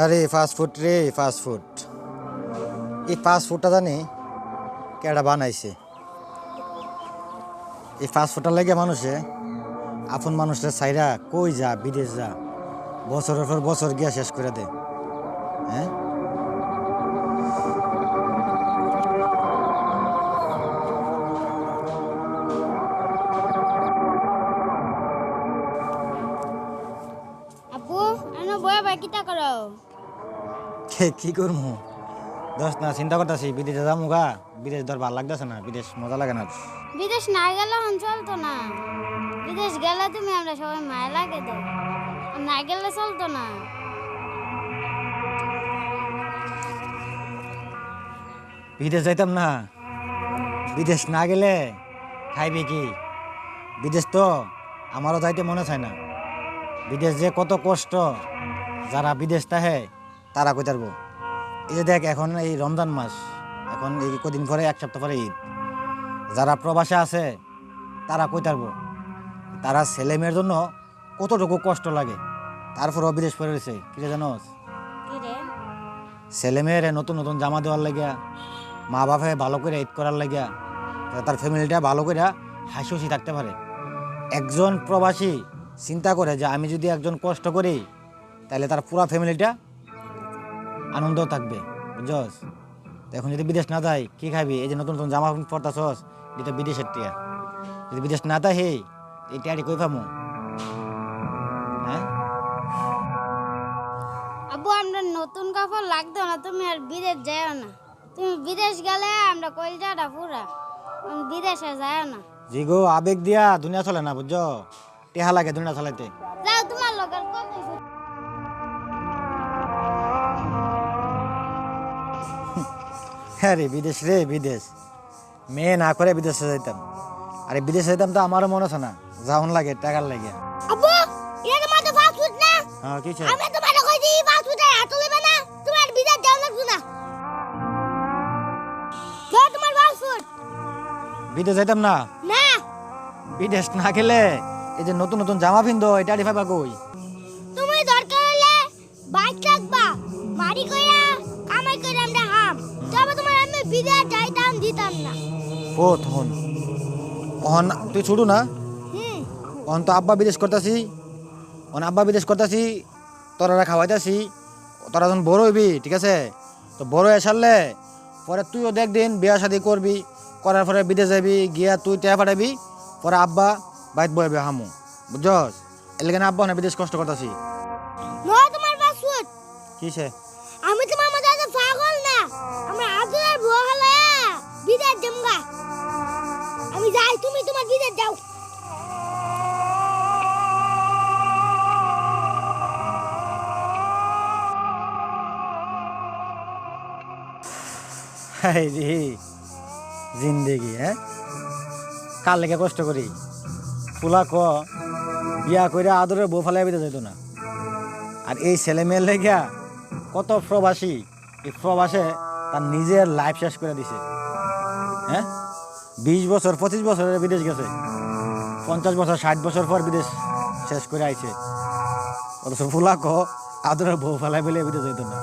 আরে fast food রে fast food এই ফাস্ট ফুডটা জানি কেডা বানাইছে। এই ফাস্ট ফুডটা লেগে মানুষে, আপন মানুষের সাইরা কই যা, বিদেশ যা, বছরের পর বছর গিয়া শেষ করে দে। হ্যাঁ? বয়া ভাই কিতা করো? কে কি করব দোস্ত না চিন্তা করতেছি বিদেশে যাব গা। বিদেশ ধর ভালো লাগতেছে না বিদেশ মজা লাগে না। বিদেশ না গেলে হন চলতো না। বিদেশ গেলে তুমি আমরা সবাই মায়া লাগে তো। না গেলে চলতো না। বিদেশ যাইতাম না। বিদেশ না গেলে খাইবে কি? বিদেশ তো আমারও যাইতে মনে চায় না। বিদেশ যে কত কষ্ট। যারা বিদেশ তাহে তারা কই তারবো এই যে দেখ এখন এই রমজান মাস এখন এই কদিন পরে এক সপ্তাহ পরে ঈদ। যারা প্রবাসে আছে তারা কই তারবো তারা ছেলে মেয়ের জন্য কতটুকু কষ্ট লাগে? তারপরও বিদেশ পড়ে রয়েছে কিরে রে ছেলে মেয়েরে নতুন নতুন জামা দেওয়ার লাগিয়া মা বাপে ভালো করে ঈদ করার লাগিয়া তার ফ্যামিলিটা ভালো করে হাসি খুশি থাকতে পারে। একজন প্রবাসী চিন্তা করে যে আমি যদি একজন কষ্ট করি তাহলে তার পুরো ফ্যামিলিটা আনন্দ থাকবে বুঝছস? এখন যদি বিদেশ না যায় কি খাবি? এই যে নতুন নতুন জামা পরতাছস এটা বিদেশের টিয়া। যদি বিদেশ না যায় হে এই টিয়াটি কই পামু? হ্যাঁ? আব্বু আমরা নতুন কাপড় লাগতো না তুমি আর বিদেশ যাও না। তুমি বিদেশ গেলে আমরা কলজাটা পুরা। বিদেশে যাও না। জিগো আবেগ দিয়া দুনিয়া চলে না বুঝছ? টেহা লাগে দুনিয়া চালাইতে। হ্যাঁ রে বিদেশ রে বিদেশ। মেয়ে না করে বিদেশে যাইতাম। আরে বিদেশে যাইতাম তো আমারও মনে আছে না যাওন লাগে টাকার লাগে। আব্বু এটা তোমার তো ফাস্ট ফুড না? হ্যাঁ কি চাই? আমি তোমার কই দিই ফাস্ট ফুডে হাত লইবে না তোমার বিদেশ যাও লাগবে না। যাও তোমার ফাস্ট ফুড বিদেশ যাইতাম না? না। বিদেশ না গেলে এই যে নতুন নতুন জামা পিন্ধো এটা আড়ি পাইবা কই তুমি দরকার হলে বাইক কইরা বিদেশ যাইতাম দিতাম না। ও তখন। অহন তুই ছুটু না? হুম। অহন তো আব্বা বিদেশ করতেছি। অন আব্বা বিদেশ করতেছি তোরা খাওয়াইতাছি। তোরা যখন বড় হইবি ঠিক আছে? তো বড় হয়ে সারলে পরে তুইও দেখ দিন বিয়া শাদি করবি করার পরে বিদেশ যাবি গিয়া তুই টেয়া পাঠাবি পরে আব্বা বাইত বইবে হামু। বুঝছস? এলাকা আব্বা না বিদেশ কষ্ট করতেছি। কিসে? আমি যাই, তুমি তোমার বিদেশ যাও। হাই হ্যাঁ? কার লেগে কষ্ট করি? ফুলা ক, বিয়া করে আদরের বউ ফালাই বিতে যেত না। আর এই ছেলে মেয়ের লেগা কত প্রবাসী, এই প্রবাসে তার নিজের লাইফ শেষ করে দিছে। হ্যাঁ? বিশ বছর, পঁচিশ বছরের বিদেশ গেছে। পঞ্চাশ বছর, ষাট বছর পর বিদেশ শেষ করে আইছে। অথচ ফুলা ক আদরের বউ ফালাই বলে বিদেশ যেত না।